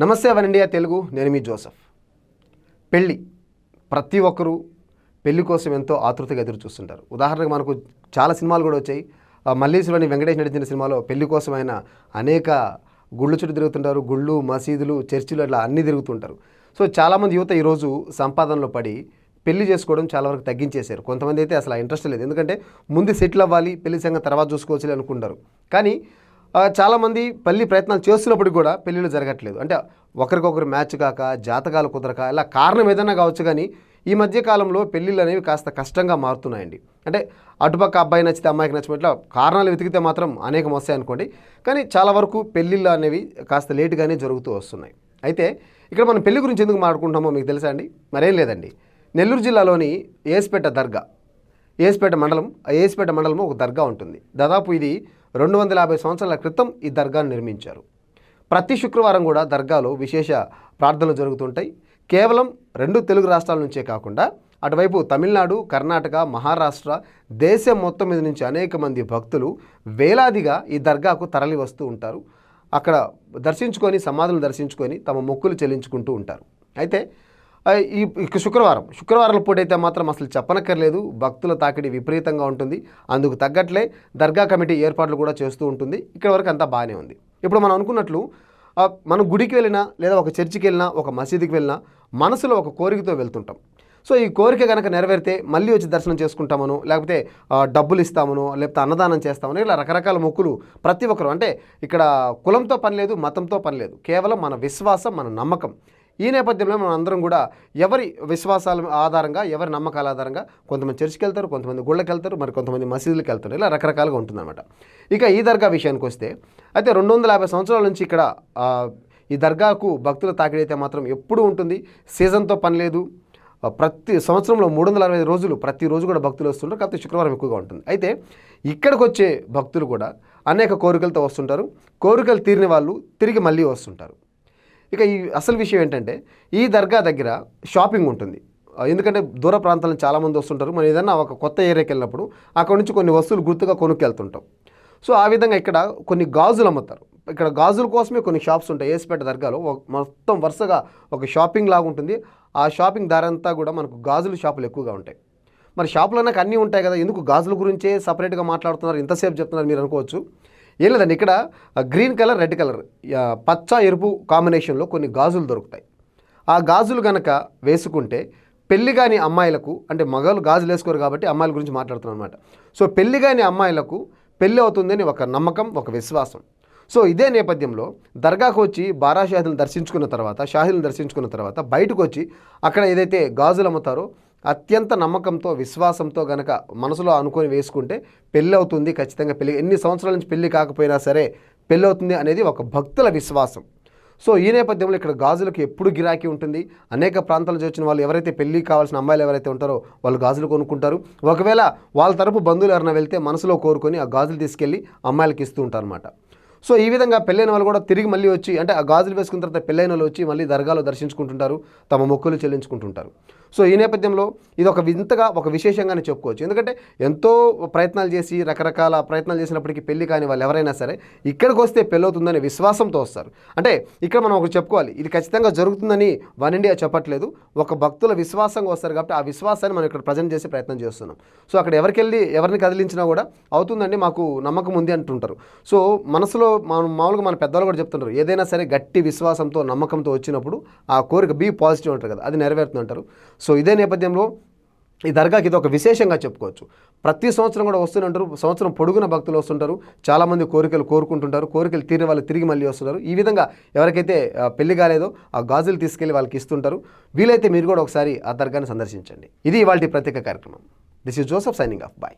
నమస్తే one India Telugu నేను మీ Joseph. పెళ్ళి ప్రతి ఒక్కరూ పెళ్ళి కోసం ఎంతో ఆతృతగా ఎదురు చూస్తుంటారు. ఉదాహరణకు మనకు చాలా సినిమాలు కూడా వచ్చాయి. మల్లేశ్వరుని వెంకటేష్ నడిచిన సినిమాలో పెళ్ళి కోసం ఆయన అనేక గుళ్ళు చుట్టూ తిరుగుతుంటారు. గుళ్ళు మసీదులు చర్చిలు అట్లా అన్నీ తిరుగుతుంటారు. సో చాలామంది యువత ఈరోజు సంపాదనలో పడి పెళ్ళి చేసుకోవడం చాలా వరకు తగ్గించేశారు. కొంతమంది అయితే అసలు ఇంట్రెస్ట్ లేదు. ఎందుకంటే ముందు సెటిల్ అవ్వాలి పెళ్ళి సంఘం తర్వాత చూసుకోవచ్చు అనుకుంటారు. కానీ చాలామంది పెళ్ళి ప్రయత్నాలు చేస్తున్నప్పటికి కూడా పెళ్ళిళ్ళు జరగట్లేదు. అంటే ఒకరికొకరు మ్యాచ్ కాక జాతకాలు కుదరక ఇలా కారణం ఏదైనా కావచ్చు కానీ ఈ మధ్య కాలంలో పెళ్ళిళ్ళు అనేవి కాస్త కష్టంగా మారుతున్నాయండి. అంటే అటుపక్క అబ్బాయి నచ్చితే అమ్మాయికి నచ్చినట్ల కారణాలు వెతికితే మాత్రం అనేకం వస్తాయి అనుకోండి. కానీ చాలా వరకు పెళ్ళిళ్ళు అనేవి కాస్త లేటుగానే జరుగుతూ వస్తున్నాయి. అయితే ఇక్కడ మనం పెళ్ళి గురించి ఎందుకు మాట్లాడుకుంటామో మీకు తెలుసా అండి? మరేం లేదండి. నెల్లూరు జిల్లాలోని ఏస్పేట దర్గా ఏస్పేట మండలం ఆ ఏస్పేట మండలం ఒక దర్గా ఉంటుంది. దాదాపు ఇది రెండు వందల యాభై సంవత్సరాల క్రితం ఈ దర్గాను నిర్మించారు. ప్రతి శుక్రవారం కూడా దర్గాలో విశేష ప్రార్థనలు జరుగుతుంటాయి. కేవలం రెండు తెలుగు రాష్ట్రాల నుంచే కాకుండా అటువైపు తమిళనాడు కర్ణాటక మహారాష్ట్ర దేశం మొత్తం మీద నుంచి అనేక మంది భక్తులు వేలాదిగా ఈ దర్గాకు తరలి వస్తూ ఉంటారు. అక్కడ దర్శించుకొని సమాధులను దర్శించుకొని తమ మొక్కులు చెల్లించుకుంటూ ఉంటారు. అయితే ఈ శుక్రవారం శుక్రవారం పూట అయితే మాత్రం అసలు చెప్పనక్కర్లేదు. భక్తుల తాకిడి విపరీతంగా ఉంటుంది. అందుకు తగ్గట్లే దర్గా కమిటీ ఏర్పాట్లు కూడా చేస్తూ ఉంటుంది. ఇక్కడ వరకు అంతా బాగానే ఉంది. ఇప్పుడు మనం అనుకున్నట్లు మనం గుడికి వెళ్ళినా లేదా ఒక చర్చికి వెళ్ళినా ఒక మసీదుకి వెళ్ళినా మనసులో ఒక కోరికతో వెళ్తుంటాం. సో ఈ కోరిక కనుక నెరవేరితే మళ్ళీ వచ్చి దర్శనం చేసుకుంటామనో లేకపోతే డబ్బులు ఇస్తామను లేకపోతే అన్నదానం చేస్తామను ఇలా రకరకాల మొక్కులు ప్రతి ఒక్కరు. అంటే ఇక్కడ కులంతో పని లేదు మతంతో పని లేదు. కేవలం మన విశ్వాసం మన నమ్మకం. ఈ నేపథ్యంలో మనం అందరం కూడా ఎవరి విశ్వాసాల ఆధారంగా ఎవరి నమ్మకాల ఆధారంగా కొంతమంది చర్చికి వెళ్తారు కొంతమంది గుళ్ళకి వెళ్తారు మరి కొంతమంది మసీదులకు వెళ్తారు. ఇలా రకరకాలుగా ఉంటుందన్నమాట. ఇక ఈ దర్గా విషయానికి వస్తే అయితే రెండు వందల యాభై సంవత్సరాల నుంచి ఇక్కడ ఈ దర్గాకు భక్తుల తాకిడైతే మాత్రం ఎప్పుడూ ఉంటుంది. సీజన్తో పని లేదు. ప్రతి సంవత్సరంలో మూడు వందల అరవై రోజులు ప్రతిరోజు కూడా భక్తులు వస్తుంటారు. కాకపోతే శుక్రవారం ఎక్కువగా ఉంటుంది. అయితే ఇక్కడికి వచ్చే భక్తులు కూడా అనేక కోరికలతో వస్తుంటారు. కోరికలు తీరిన వాళ్ళు తిరిగి మళ్ళీ వస్తుంటారు. ఇక ఈ అసలు విషయం ఏంటంటే ఈ దర్గా దగ్గర షాపింగ్ ఉంటుంది. ఎందుకంటే దూర ప్రాంతాల నుంచి చాలామంది వస్తుంటారు. మనం ఏదైనా ఒక కొత్త ఏరియాకి వెళ్ళినప్పుడు అక్కడ నుంచి కొన్ని వస్తువులు గుర్తుగా కొనుక్కెళ్తుంటాం. సో ఆ విధంగా ఇక్కడ కొన్ని గాజులు అమ్ముతారు. ఇక్కడ గాజుల కోసమే కొన్ని షాప్స్ ఉంటాయి. ఏసిపేట దర్గాలో ఒక- మొత్తం వరుసగా ఒక షాపింగ్ లాగా ఉంటుంది. ఆ షాపింగ్ దారంతా కూడా మనకు గాజుల షాపులు ఎక్కువగా ఉంటాయి. మరి షాపులో నాకు అన్నీ ఉంటాయి కదా. ఎందుకు గాజుల గురించే సపరేట్గా మాట్లాడుతున్నారు? ఇంతసేపు చెప్తున్నారు మీరు అనుకోవచ్చు. ఏం లేదండి ఇక్కడ గ్రీన్ కలర్ రెడ్ కలర్ పచ్చ ఎరుపు కాంబినేషన్లో కొన్ని గాజులు దొరుకుతాయి. ఆ గాజులు కనుక వేసుకుంటే పెళ్ళి కాని అమ్మాయిలకు అంటే మగవాళ్ళు గాజులు వేసుకోరు కాబట్టి అమ్మాయిల గురించి మాట్లాడుతున్నాను అనమాట సో పెళ్ళి కాని అమ్మాయిలకు పెళ్ళి అవుతుందని ఒక నమ్మకం ఒక విశ్వాసం. సో ఇదే నేపథ్యంలో దర్గాకు వచ్చి బారా షాహిదులను దర్శించుకున్న తర్వాత షాహిదులను దర్శించుకున్న తర్వాత బయటకు వచ్చి అక్కడ ఏదైతే గాజులు అమ్ముతారో అత్యంత నమ్మకంతో విశ్వాసంతో గనక మనసులో అనుకొని వేసుకుంటే పెళ్ళి అవుతుంది ఖచ్చితంగా. పెళ్ళి ఎన్ని సంవత్సరాల నుంచి పెళ్ళి కాకపోయినా సరే పెళ్ళి అవుతుంది అనేది ఒక భక్తుల విశ్వాసం. సో ఈ నేపథ్యంలో ఇక్కడ గాజులకు ఎప్పుడు గిరాకీ ఉంటుంది? అనేక ప్రాంతాల నుంచి వచ్చిన వాళ్ళు ఎవరైతే పెళ్ళి కావాల్సిన అమ్మాయిలు ఎవరైతే ఉంటారో వాళ్ళు గాజులు కొనుక్కుంటారు. ఒకవేళ వాళ్ళ తరపు బంధువులు ఎవరైనా వెళ్తే మనసులో కోరుకొని ఆ గాజులు తీసుకెళ్ళి అమ్మాయిలకి ఇస్తూ ఉంటారనమాట సో ఈ విధంగా పెళ్ళైన వాళ్ళు కూడా తిరిగి మళ్ళీ వచ్చి అంటే ఆ గాజులు వేసుకున్న తర్వాత పెళ్ళైన వాళ్ళు వచ్చి మళ్ళీ దర్గాలో దర్శించుకుంటుంటారు తమ మొక్కులు చెల్లించుకుంటుంటారు. సో ఈ నేపథ్యంలో ఇది ఒక వింతగా ఒక విశేషంగానే చెప్పుకోవచ్చు. ఎందుకంటే ఎంతో ప్రయత్నాలు చేసి రకరకాల ప్రయత్నాలు చేసినప్పటికీ పెళ్ళి కాని వాళ్ళు ఎవరైనా సరే ఇక్కడికి వస్తే పెళ్ళవుతుందనే విశ్వాసంతో వస్తారు. అంటే ఇక్కడ మనం ఒకటి చెప్పుకోవాలి. ఇది ఖచ్చితంగా జరుగుతుందని వన్ ఇండియా చెప్పట్లేదు. ఒక భక్తుల విశ్వాసంగా వస్తారు కాబట్టి ఆ విశ్వాసాన్ని మనం ఇక్కడ ప్రజెంట్ చేసే ప్రయత్నం చేస్తున్నాం. సో అక్కడ ఎవరికి వెళ్ళి ఎవరిని కదిలించినా కూడా అవుతుందండి మాకు నమ్మకం ఉంది అంటుంటారు. సో మనసులో మనం మామూలుగా మన పెద్దవాళ్ళు కూడా చెప్తుంటారు ఏదైనా సరే గట్టి విశ్వాసంతో నమ్మకంతో వచ్చినప్పుడు ఆ కోరిక బీ పాజిటివ్ అంటారు కదా అది నెరవేరుతుంది అంటారు. సో ఇదే నేపథ్యంలో ఈ దర్గాకి ఇది ఒక విశేషంగా చెప్పుకోవచ్చు. ప్రతి సంవత్సరం కూడా వస్తూనే ఉంటారు సంవత్సరం పొడుగున భక్తులు వస్తుంటారు చాలామంది కోరికలు కోరుకుంటుంటారు కోరికలు తీరే వాళ్ళు తిరిగి మళ్ళీ వస్తుంటారు. ఈ విధంగా ఎవరికైతే పెళ్ళి కాలేదో ఆ గాజులు తీసుకెళ్ళి వాళ్ళకి ఇస్తుంటారు. వీలైతే మీరు కూడా ఒకసారి ఆ దర్గాని సందర్శించండి. ఇది ఇవాళ ప్రత్యేక కార్యక్రమం. This is Joseph signing off bye